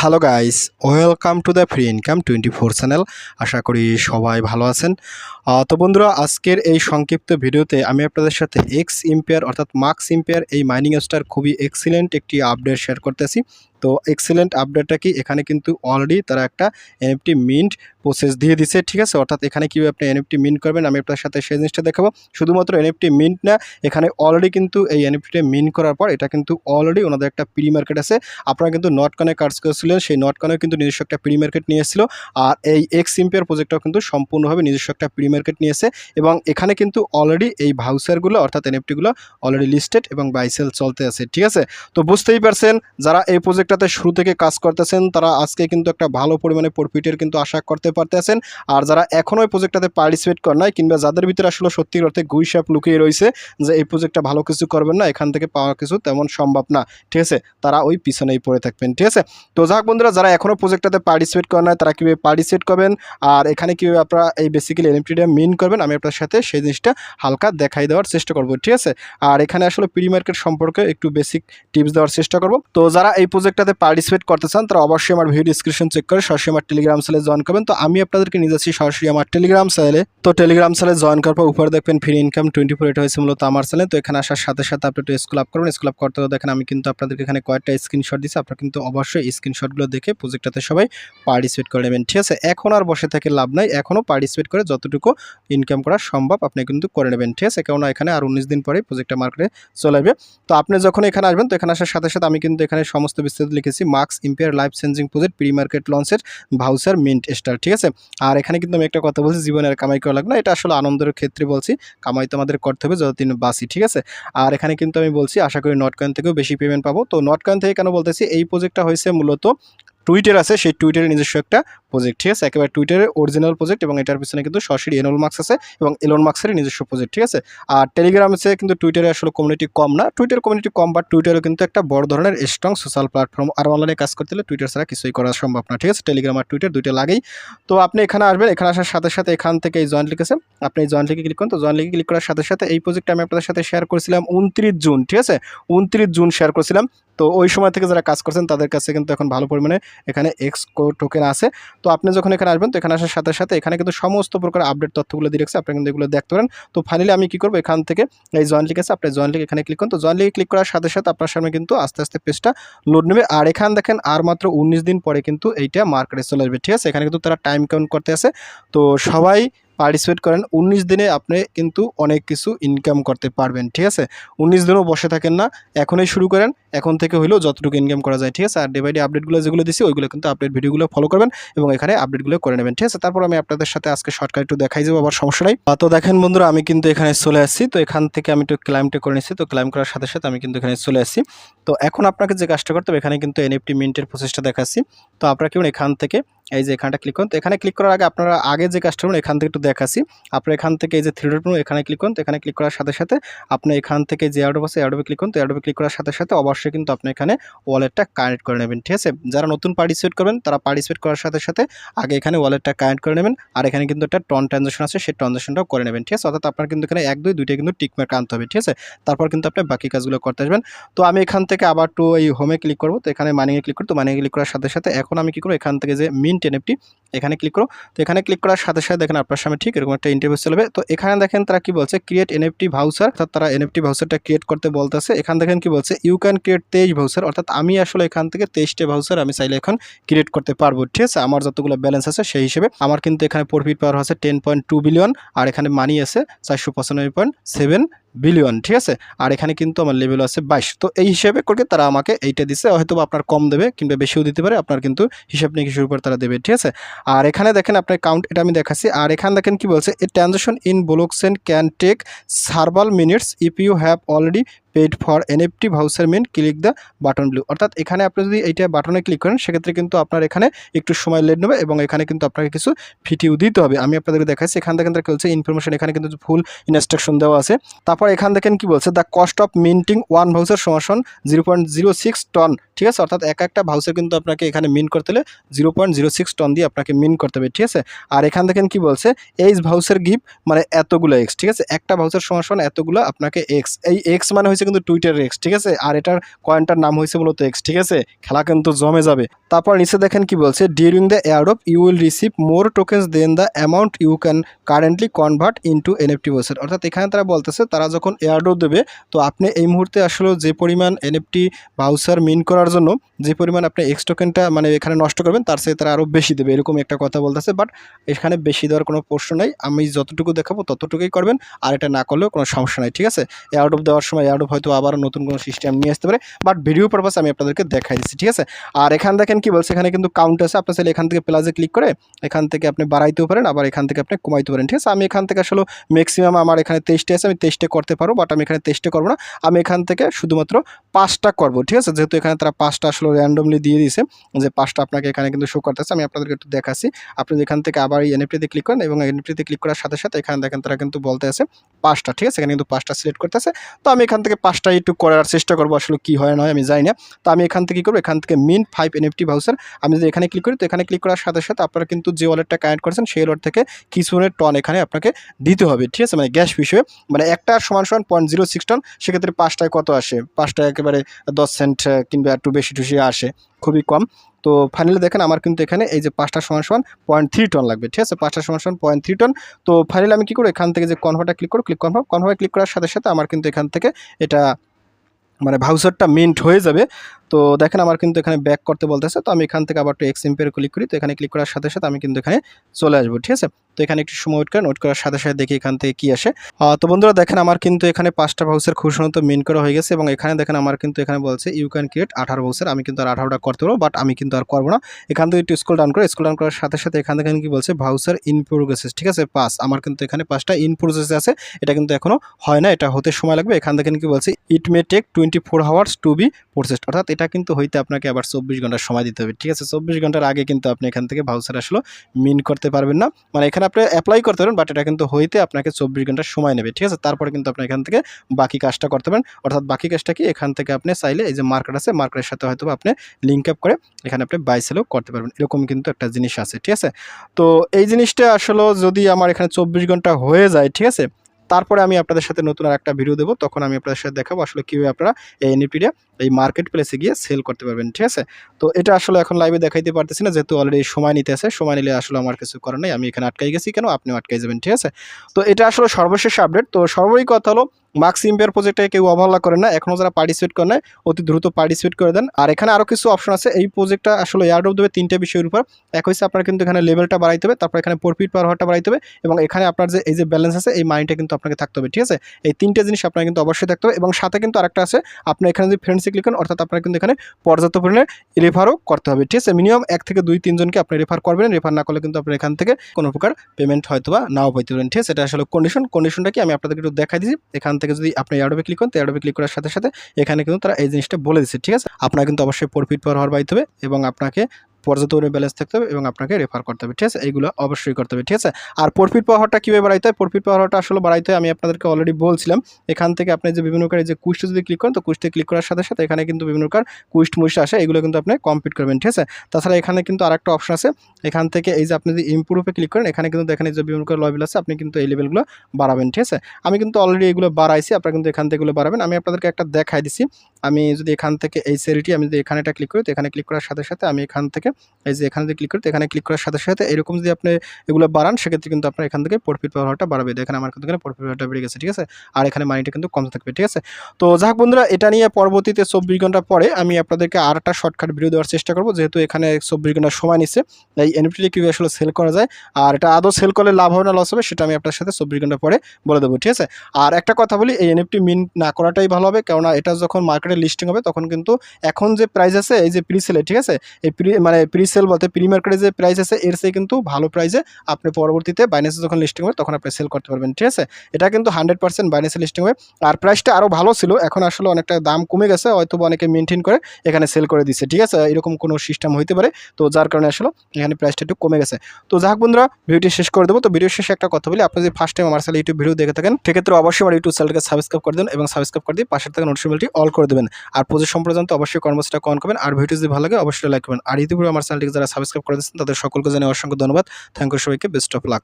Hello guys welcome to the free income twenty four channel আশা করি সবাই ভালো আছেন। তো বন্ধুরা, আজকের এই সংক্ষিপ্ত ভিডিওতে আমি আপনাদের সাথে এক্স ইম্পেয়ার অর্থাৎ মার্কস ইম্পেয়ার এই মাইনিং স্টার খুবই এক্সিলেন্ট একটি আপডেট শেয়ার করতেছি। তো এক্সেলেন্ট আপডেটটা কি? এখানে কিন্তু অলরেডি তারা একটা এনএফটি মিন্ট প্রসেস দিয়ে দিছে, ঠিক আছে? অর্থাৎ এখানে কীভাবে আপনি এনএফটি মিন্ট করবেন, আমি আপনার সাথে সেই জিনিসটা দেখাবো। শুধুমাত্র এনএফটি মিন্ট না, এখানে অলরেডি কিন্তু এই এনএফটিটা মিন্ট করার পর এটা কিন্তু অলরেডি ওনাদের একটা প্রি মার্কেট আছে। আপনারা কিন্তু নট কনে কাজ করেছিলেন, সেই নট কনে কিন্তু নিজস্ব একটা প্রি মার্কেট নিয়ে এসেছিল। আর এই এক্স ইম্পেয়ার প্রজেক্টটাও কিন্তু সম্পূর্ণভাবে নিজস্ব একটা প্রি মার্কেট নিয়েছে এবং এখানে কিন্তু অলরেডি এই ভাউচারগুলো অর্থাৎ এনএফটিগুলো অলরেডি লিস্টেড এবং বাইসেল চলতে আছে, ঠিক আছে? তো বুঝতেই পারছেন, যারা এই প্রজেক্টটাতে শুরু থেকে কাজ করতেছেন, তারা আজকে কিন্তু একটা ভালো পরিমাণে প্রফিটের কিন্তু আশা করতে পারতেছেন। আর যারা এখনও এই প্রজেক্টটাতে পার্টিসিপেট করে নাই, কিংবা যাদের ভিতরে আসলে সত্যি অর্থে গুইসাপ লুকিয়ে রয়েছে, যে এই প্রজেক্টটা ভালো কিছু করবেন না, এখান থেকে পাওয়া কিছু তেমন সম্ভব না, ঠিক আছে? তারা ওই পিছনেই পড়ে থাকবেন, ঠিক আছে? তো যাক বন্ধুরা, যারা এখনও প্রজেক্টটাতে পার্টিসিপেট করে নাই, তারা কীভাবে পার্টিসিপেট করবেন, আর এখানে কীভাবে আপনারা এই বেসিক্যালি এনএফটিটা মিন করবেন, আমি আপনার সাথে সেই জিনিসটা হালকা দেখাই দেওয়ার চেষ্টা করব, ঠিক আছে? আর এখানে আসলে প্রি মার্কেট সম্পর্কে একটু বেসিক টিপস দেওয়ার চেষ্টা করব। তো যারা এই প্রজেক্টটাতে পার্টিসিপেট করতে চান, তারা অবশ্যই আমার ভিডিও ডিসক্রিপশন চেক করে সরাসরি আমার টেলিগ্রাম চ্যানেলে জয়েন করবেন। তো আমি আপনাদেরকে নিয়ে যাচ্ছি সরাসরি আমার টেলিগ্রাম চ্যানেলে তো টেলিগ্রাম চ্যানেলে জয়েন করার পর উপরে দেখবেন ফ্রি ইনকাম টোয়েন্টি ফোর এটা হয়েছে মূলত আমার চ্যানেল তো এখানে আসার সাথে সাথে আপনি একটু স্কুল আপ করবেন। স্কুল আপ করতে দেখেন আমি কিন্তু আপনাদেরকে এখানে কয়েকটা স্ক্রিনশট দিচ্ছি আপনারা কিন্তু অবশ্যই স্ক্রিনশটগুলো দেখে প্রজেক্টটাতে সবাই পার্টিসিপেট করে নেবেন। ঠিক আছে? এখন আর বসে থেকে লাভ নাই। এখনও পার্টিসিপেট করে যতটুকু ইনকাম করা সম্ভব আপনি কিন্তু করে নেবেন। ঠিক আছে? কেননা এখানে আর উনিশ দিন পরে প্রজেক্টটা মার্কেটে চলে আসবে। তো আপনি যখন এখানে আসবেন, তো এখানে আসার সাথে সাথে আমি কিন্তু এখানে সমস্ত বিস্তারিত লিখেছি, Musk empire life changing project pre market লঞ্চের ভাউসার মিন্ট স্টার, ঠিক আছে? আর এখানে কিন্তু আমি একটা কথা বলছি, জীবনের কামাই করা লাগবে না, এটা আসলে আনন্দের ক্ষেত্রে বলছি, কামাই তো আমাদের করতে হবে যতদিন বাসি ঠিক আছে? আর এখানে কিন্তু আমি বলছি, আশা করি নট কয়েন থেকেও বেশি পেমেন্ট পাবো, তো নট কয়েন থেকে কেন বলতেছি, এই প্রজেক্টটা হয়েছে মূলত টুইটার আছে, সেই টুইটারের নিজস্ব একটা প্রজেক্ট ঠিক আছে? একেবারে টুইটারের অরিজিনাল প্রজেক্ট এবং এটার পিছনে কিন্তু সরাসরি এনল মার্কস আছে এবং এলন মার্কসের নিজস্ব প্রজেক্ট ঠিক আছে? আর টেলিগ্রাম আছে কিন্তু টুইটারে আসলে কমিউনিটি কম না। টুইটার কমিউনিটি কম বাট টুইটারও কিন্তু একটা বড় ধরনের স্ট্রং সোশ্যাল প্ল্যাটফর্ম আর অনলাইনে কাজ করতে হলে টুইটার ছাড়া কিছুই করা সম্ভব না, ঠিক আছে? টেলিগ্রাম আর টুইটার দুইটা লাগেই। তো আপনি এখানে আসবেন, এখানে আসার সাথে সাথে এখান থেকে এই জয়েন্ট লিখেছে আপনি এই জয়েন্ট লিখে ক্লিক করুন। তো জয়েন্ট লিখে ক্লিক করার সাথে সাথে এই প্রজেক্টটা আমি আপনাদের সাথে শেয়ার করেছিলাম উনত্রিশ জুন, ঠিক আছে? উনত্রিশ জুন শেয়ার করেছিলাম। তো ওই সময় থেকে যারা কাজ করছেন, তাদের কাছে কিন্তু এখন ভালো পরিমাণে এখানে এক্স টোকেন আছে। তো আপনি যখন এখানে আসবেন, তো এখানে আসার সাথে সাথে এখানে কিন্তু সমস্ত প্রকার আপডেট তথ্যগুলো দিয়ে রাখছে। আপনি কিন্তু এগুলো দেখতে পারেন। তো ফাইনালি আমি কী করব? এখান থেকে এই জয়েন্ট লিখ আছে, আপনি জয়েন্ট লিখ এখানে ক্লিক করুন। তো জয়েন্ট লিখে ক্লিক করার সাথে সাথে আপনার সামনে কিন্তু আস্তে আস্তে পেজটা লোড নেবে। আর এখানে দেখেন, আর মাত্র উনিশ দিন পরে কিন্তু এইটা মার্কেটে চলে আসবে। ঠিক আছে? এখানে কিন্তু তারা টাইম কাউন্ট করতে আছে। তো সবাই পার্টিসিপেট করেন, উনিশ দিনে আপনি কিন্তু অনেক কিছু ইনকাম করতে পারবেন, ঠিক আছে? উনিশ দিনও বসে থাকেন না, এখনই শুরু করেন, এখন থেকে হলেও যতটুকু ইনকাম করা যায়, ঠিক আছে? আর ডে বাই ডে আপডেটগুলো যেগুলো দিচ্ছি ওইগুলো কিন্তু আপডেট ভিডিওগুলো ফলো করবেন এবং এখানে আপডেটগুলো করে নেবেন, ঠিক আছে? তারপর আমি আপনাদের সাথে আজকে শর্টকাট একটু দেখাই যাব আবার সমস্যা নাই। তো দেখেন বন্ধুরা, আমি কিন্তু এখানে চলে আসছি, তো এখান থেকে আমি একটু ক্লাইমটা করে নিচ্ছি তো ক্লাইম করার সাথে সাথে আমি কিন্তু এখানে চলে আসছি। তো এখন আপনাকে যে কাজটা করতে হবে, এখানে কিন্তু এনএফটি মিন্টের প্রসেসটা দেখাচ্ছি। তো আপনারা কেমন এখান থেকে এই যে এখানটা ক্লিক করুন। তো এখানে ক্লিক করার আগে আপনারা আগে যে কাজটা করুন, এখান থেকে একটু দেখাচ্ছি। আপনারা এখান থেকে এই যে থ্রি ডট এখানে ক্লিক করুন। তো এখানে ক্লিক করার সাথে সাথে আপনি এখান থেকে যে অ্যাডোব আছে অ্যাডোবে ক্লিক করুন। তো অ্যাডোবে ক্লিক করার সাথে সাথে অবশ্যই কিন্তু আপনি এখানে ওয়ালেটটা কানেক্ট করে নেবেন, ঠিক আছে? যারা নতুন পার্টিসিপেট করবেন, তারা পার্টিসিপেট করার সাথে সাথে আগে এখানে ওয়ালেটটা কানেক্ট করে নেবেন। আর এখানে কিন্তু একটা টন ট্রানজাকশন আছে, সেই ট্রানজাকশনটাও করে নেবেন, ঠিক আছে? অর্থাৎ আপনার কিন্তু এখানে এক, দুই দুইটা কিন্তু টিকমার্ক আনতে হবে, ঠিক আছে? তারপর কিন্তু আপনি বাকি কাজগুলো করতে আসবেন। তো আমি এখান থেকে আবার টু এই হোমে ক্লিক করব। তো এখানে মানিয়ে ক্লিক করব তো মানিয়ে ক্লিক করার সাথে সাথে এখন আমি কী করব? এখান থেকে যে মিন্ট এনএফটি এখানে ক্লিক করো। তো এখানে ক্লিক করার সাথে সাথে দেখেন আপনার সামনে ঠিক এরকম একটা ইন্টারভিউ চলবে তো এখানে দেখেন তারা কি বলছে? ক্রিয়েট এনএফটি ভাউচার অর্থাৎ তারা এনএফটি ভাউচারটা ক্রিয়েট করতে বলতেছে। এখান দেখেন কি বলছে? ইউ ক্যান ক্রিয়েট তেইশ ভাউচার অর্থাৎ আমি আসলে এখান থেকে তেইশটা ভাউচার আমি চাইলে এখন ক্রিয়েট করতে পারব। ঠিক আছে? আমার যতগুলো ব্যালেন্স আছে সেই হিসেবে। আমার কিন্তু এখানে প্রফিট পাওয়ার আছে টেন পয়েন্ট টু বিলিয়ন আর এখানে মানি আছে চারশো পঁচানব্বই পয়েন্ট সেভেন বিলিয়ন ঠিক আছে? আর এখানে কিন্তু আমার লেভেল আছে বাইশ। তো এই হিসেবে করে তারা আমাকে এইটা দিছে, হয়তো আপনার কম দেবে কিংবা বেশিও দিতে পারে, আপনার কিন্তু হিসাব কিছুর উপর তারা দেবে, ঠিক আছে? আর এখানে দেখেন আপনার কাউন্ট এটা আমি দেখাচ্ছি। আর এখানে দেখেন কি বলছে a transaction in blockchain can take several minutes if you have already paid for NFT voucher mint click the button blue অর্থাৎ এখানে আপনি যদি এইটা বাটনে ক্লিক করেন, সেক্ষেত্রে কিন্তু আপনার এখানে একটু সময় লেট নেবে এবং এখানে কিন্তু আপনাকে কিছু ফিটিও দিতে হবে। আমি আপনাদেরকে দেখাচ্ছি, এখান থেকে কি বলছে ইনফরমেশন এখানে কিন্তু ফুল ইনস্ট্রাকশন দেওয়া আছে। তারপর এখান দেখেন কি বলছে? The cost of minting one voucher সমাসন zero point zero six ton ঠিক আছে? অর্থাৎ এক একটা ভাউচার কিন্তু আপনাকে এখানে মিন করতে হলে zero point zero six ton দিয়ে আপনাকে মিন করতে হবে, ঠিক আছে? আর এখান দেখেন কি বলছে? এইচ ভাউচার গিফট মানে এতগুলো এক্স ঠিক আছে? একটা ভাউচার সমাসন এতগুলো আপনাকে এক্স এই এক্স মানে হচ্ছে কিন্তু টুইটার এক্স ঠিক আছে? আর এটার কয়েনটার নাম হয়েছে মূলত এক্স ঠিক আছে? খেলা কিন্তু জমে যাবে। তারপর নিচে দেখেন কি বলছে during the airdrop you will receive more tokens then the amount you can currently convert into NFT বসের অর্থাৎ এখানে তারা বলতেছে, তারা যখন এয়ারডপ দেবে, তো আপনি এই মুহূর্তে আসলে যে পরিমাণ এনএফটি বাউসার মিন করার জন্য, যে পরিমাণ আপনি এক্স টোকেনটা মানে এখানে নষ্ট করবেন, তার সাথে তারা আরও বেশি দেবে, এরকম একটা কথা বলতেছে। বাট এখানে বেশি দেওয়ার কোনো প্রশ্ন নাই। আমি যতটুকু দেখাবো, ততটুকুই করবেন। আর এটা না করলেও কোনো সমস্যা নাই, ঠিক আছে? এয়ারডপ দেওয়ার সময় এয়ারডপ হয়তো আবার নতুন কোনো সিস্টেম নিয়ে আসতে পারে বাট ভিডিও পারপাস আমি আপনাদেরকে দেখাই দিচ্ছি, ঠিক আছে? আর এখান দেখেন কি বলছে, এখানে কিন্তু কাউন্ট আছে, আপনার চাইলে এখান থেকে প্লাজে ক্লিক করে এখান থেকে আপনি বাড়াইতেও পারেন, আবার এখান থেকে আপনি কমাইতে পারেন, ঠিক আছে? আমি এখান থেকে আসলে ম্যাক্সিমাম আমার এখানে তেইশটে আছে, আমি তেইশটে করতে পারব বাট আমি এখানে তেইশটে করব না। আমি এখান থেকে শুধুমাত্র পাঁচটা করব, ঠিক আছে? যেহেতু এখানে তারা পাঁচটা আসলে র্যান্ডমলি দিয়ে দিয়েছে, যে পাঁচটা আপনাকে এখানে কিন্তু শো করতেছে, আমি আপনাদেরকে একটু দেখাচ্ছি। আপনি এখান থেকে আবার এই এনএফটিতে ক্লিক করেন এবং এনএফটিতে ক্লিক করার সাথে সাথে এখানে দেখেন তারা কিন্তু বলতে আছে পাঁচটা, ঠিক আছে? এখানে কিন্তু পাঁচটা সিলেক্ট করতেছে। তো আমি এখান থেকে পাঁচটা একটু করার চেষ্টা করব আসলে কী হয়, নয়, আমি জানি না। তো আমি এখান থেকে কী করব? এখান থেকে মিন ফাইভ এনএফটি ভাউচার আমি যদি এখানে ক্লিক করি, তো এখানে ক্লিক করার সাথে সাথে আপনারা কিন্তু যে ওয়ালেটটা কানেক্ট করেছেন, সেই ওয়ালেট থেকে কিছুনের টন এখানে আপনাকে দিতে হবে, ঠিক আছে? মানে গ্যাস বিষয়ে। মানে একটা সমান সমান পয়েন্ট জিরো সিক্স টন সেক্ষেত্রে পাঁচটায় কত আসে? পাঁচটায় একেবারে দশ সেন্ট কিংবা একটু বেশি টুসি আসে। খুবই কম। তো ফাইনালি দেখেন আমার কিন্তু এখানে এই যে পাঁচটা সমান সমান পয়েন্ট থ্রি টন লাগবে, ঠিক আছে? পাঁচটা সমান সমান পয়েন্ট থ্রি টন তো ফাইনালি আমি কী করব? এখান থেকে যে কনভার্টটা ক্লিক করো ক্লিক কনভার্ট কনভার্ট ক্লিক করার সাথে সাথে আমার কিন্তু এখান থেকে এটা মানে ভাউচারটা মিন্ট হয়ে যাবে। তো দেখেন আমার কিন্তু এখানে ব্যাক করতে বলতেছে, তো আমি এখান থেকে আবার একটু এক্স এম্পের ক্লিক করি, তো এখানে ক্লিক করার সাথে সাথে আমি কিন্তু এখানে চলে আসব, ঠিক আছে? তো এখানে একটু সময় ওয়েট করেন, ওয়েট করার সাথে সাথে দেখি এখান থেকে কি আসে। তো বন্ধুরা দেখেন আমার কিন্তু এখানে পাঁচটা খুব সুন্দর মিন করা হয়ে গেছে এবং এখানে দেখেন আমার কিন্তু এখানে বলছে ইউ ক্যান ক্রিয়েট আঠারো ভাউচার আমি কিন্তু আর আঠারোটা করতে পারব বাট আমি কিন্তু আর করব না। এখান থেকে একটু স্কুল ডাউন করে স্কুল ডাউন করার সাথে সাথে এখান থেকে কি বলছে ভাউচার ইন প্রোগ্রেসেস ঠিক আছে? পাস আমার কিন্তু এখানে পাঁচটা ইন প্রসেসে আছে, এটা কিন্তু এখনও হয় না, এটা হতে সময় লাগবে। এখান থেকে কি বলছে it may take twenty four hours to be processed অর্থাৎ এটা কিন্তু হইতে আপনাকে আবার চব্বিশ ঘণ্টার সময় দিতে হবে। ঠিক আছে? চব্বিশ ঘণ্টার আগে কিন্তু আপনি এখান থেকে ভাউচার আসলে মিন করতে পারবেন না। মানে এখানে আপনি অ্যাপ্লাই করতে পারেন বাট এটা কিন্তু হইতে আপনাকে চব্বিশ ঘণ্টা সময় নেবে। ঠিক আছে? তারপরে কিন্তু আপনি এখান থেকে বাকি কাজটা করতে পারেন। অর্থাৎ বাকি কাজটা কি? এখান থেকে আপনি চাইলে এই যে মার্কেট আছে মার্কেটের সাথে হয়তো আপনি লিঙ্ক আপ করে এখানে আপনি বাই সেলও করতে পারবেন। এরকম কিন্তু একটা জিনিস আছে। ঠিক আছে? তো এই জিনিসটা আসলে যদি আমার এখানে চব্বিশ ঘণ্টা হয়ে যায়, ঠিক আছে? তারপরে আমি আপনাদের সাথে নতুন আর একটা ভিডিও দেবো, তখন আমি আপনাদের সাথে দেখাবো আসলে কীভাবে আপনারা এই এনএফটিটা এই মার্কেট প্লেসে গিয়ে সেল করতে পারবেন, ঠিক আছে? তো এটা আসলে এখন লাইভে দেখাইতে পারতেছি না, যেহেতু অলরেডি সময় নিতে আছে, সময় নিলে আসলে আমার কিছু করার নেই, আমি এখানে আটকাই গেছি কেন? আপনিও আটকাই যাবেন, ঠিক আছে? তো এটা আসলে সর্বশেষ আপডেট তো সর্বই কথা হলো মার্কস ইম্পেয়ার প্রজেক্টে কেউ অবহেলা করেন না এখনও যারা পার্টিসিপেট করেন না অতি দ্রুত পার্টিসিপেট করে দেন। আর এখানে আরও কিছু অপশন আছে, এই প্রজেক্টটা আসলে এয়ারড্রপ দেবে তিনটে বিষয়ের উপর। এক হচ্ছে আপনার কিন্তু এখানে লেভেলটা বাড়াইতে হবে, তারপর এখানে প্রফিট পাওয়ার হওয়াটা বাড়াইতে হবে, এবং এখানে আপনার যে, এই যে ব্যালেন্স আছে, এই মাইন্ডটা কিন্তু আপনাকে থাকতে হবে, ঠিক আছে? এই তিনটে জিনিস আপনার কিন্তু অবশ্যই থাকতে হবে, এবং সাথে কিন্তু আরেকটা আছে, আপনি এখানে যদি ফ্রেন্ডসে ক্লিক করেন অর্থাৎ আপনার কিন্তু এখানে পর্যাপ্ত পরিমাণে রেফারও করতে হবে, ঠিক আছে? মিনিমাম এক থেকে দুই তিনজনকে আপনি রেফার করবেন রেফার না করলে কিন্তু আপনি এখান থেকে কোনো প্রকার পেমেন্ট হয়তো বা নাও পাইতে পারেন, ঠিক আছে? এটা আসলে কন্ডিশন কন্ডিশনটা কি? আমি আপনাদেরকে একটু দেখাই দিচ্ছি এখান থেকে যদি আপনি অ্যাডোবে ক্লিক করেন তো অ্যাডোবে ক্লিক করার সাথে সাথে এখানে কিন্তু তারা এই জিনিসটা বলে দিচ্ছে, ঠিক আছে? আপনার কিন্তু অবশ্যই প্রফিট পাওয়ার হওয়ার বাইতে হবে এবং আপনাকে পর্যাপ্ত ব্যালেন্স থাকতে হবে এবং আপনাকে রেফার করতে হবে, ঠিক আছে? এইগুলো অবশ্যই করতে হবে, ঠিক আছে? আর প্রফিট পাওয়ারটা কীভাবে বাড়াইতে হয়? প্রফিট পাওয়ারটা আসলে বাড়াইতে হয়, আমি আপনাদেরকে অলরেডি বলছিলাম, এখান থেকে আপনি যে বিভিন্ন প্রকার যে কুইস্টে যদি ক্লিক করেন, তো কুইস্টে ক্লিক করার সাথে সাথে এখানে কিন্তু বিভিন্ন প্রকার কুইস্ট মুইস্ট আসে, এগুলো কিন্তু আপনি কমপ্লিট করবেন, ঠিক আছে? তাছাড়া এখানে কিন্তু আরেকটা অপশন আছে, এখান থেকে এই যে আপনি যদি ইম্প্রুভে ক্লিক করেন, এখানে কিন্তু এই যে বিভিন্ন প্রকার লেভেল আছে, আপনি কিন্তু এই লেভেলগুলো বাড়াবেন, ঠিক আছে? আমি কিন্তু অলরেডি এগুলো বাড়াইছি, আপনারা কিন্তু এখান থেকে এগুলো বাড়াবেন। আমি আপনাদেরকে একটা দেখাই দিছি আমি যদি এখান থেকে এই সেরিটি আমি যদি এখানে এটা ক্লিক করি, তো এখানে ক্লিক করার সাথে সাথে আমি এখান থেকে এই যে এখানে যদি ক্লিক করি, তো এখানে ক্লিক করার সাথে সাথে এরকম যদি আপনি এগুলো বাড়ান, সেক্ষেত্রে কিন্তু আপনার এখান থেকে প্রফিট পাওয়ারটা বাড়বে। দেখেন আমার কিন্তু এখানে প্রফিট পাওয়ারটা বেড়ে গেছে, ঠিক আছে? আর এখানে মানিটা কিন্তু কম থাকবে, ঠিক আছে? তো যাক বন্ধুরা, এটা নিয়ে পরবর্তীতে চব্বিশ ঘণ্টা পরে আমি আপনাদেরকে আর একটা শর্টকাট ভিডিও দেওয়ার চেষ্টা করব। যেহেতু এখানে চব্বিশ ঘণ্টা সময় নিচ্ছে, এই এনএফটিটি কীভাবে আসলে সেল করা যায় আর এটা আদৌ সেল করলে লাভ হবে না লস হবে, সেটা আমি আপনার সাথে চব্বিশ ঘণ্টা পরে বলে দেবো, ঠিক আছে? আর একটা কথা বলি, এই এনএফটি মিন না করাটাই ভালো হবে, কেননা এটা যখন মার্কেটে লিস্টিং হবে, তখন কিন্তু এখন যে প্রাইস আছে, এই যে প্রি সেলে ঠিক আছে? এই প্রি মানে প্রি সেল বলতে প্রি মার্কেটে যে প্রাইস আছে, এর চেয়ে কিন্তু ভালো প্রাইসে আপনি পরবর্তীতে বাইন্যান্সে যখন লিস্টিং হবে, তখন আপনি সেল করতে পারবেন, ঠিক আছে? এটা কিন্তু হান্ড্রেড পার্সেন্ট বাইন্যান্সে লিস্টিং হবে। আর প্রাইসটা আরও ভালো ছিল, এখন আসলে অনেকটা দাম কমে গেছে হয়তো অনেকে মেনটেন করে, এখানে সেল করে দিচ্ছে ঠিক আছে? এরকম কোনো সিস্টেম হইতে পারে, তো যার কারণে আসলে এখানে প্রাইসটা একটু কমে গেছে। তো যাক বন্ধুরা, ভিডিওটি শেষ করে দেবো। তো ভিডিও শেষে একটা কথা বলি, আপনি যদি ফার্স্ট টাইম আমার চ্যানেল ইউটিউব ভিডিও দেখে থাকেন, সেক্ষেত্রে অবশ্যই আমার ইউটিউব চ্যানেলকে সাবস্ক্রাইব করে দেবেন এবং সাবস্ক্রাইব করে দিয়ে পাশের থেকে নোটিফিকেশনটি অল করে দেবেন। আর প্রজেক্ট তো অবশ্যই কর্মসূচিটা কন করবেন। আর ভিডিও যদি ভালো লাগে, অবশ্যই লাইক করবেন। আর ইতিপূর্বে আমার চ্যানেলটিকে যারা সাবস্ক্রাইব করে দিচ্ছেন তাদের সকলকে জানিয়ে অসংখ্য ধন্যবাদ। থ্যাংক ইউ সবাইকে। Best of luck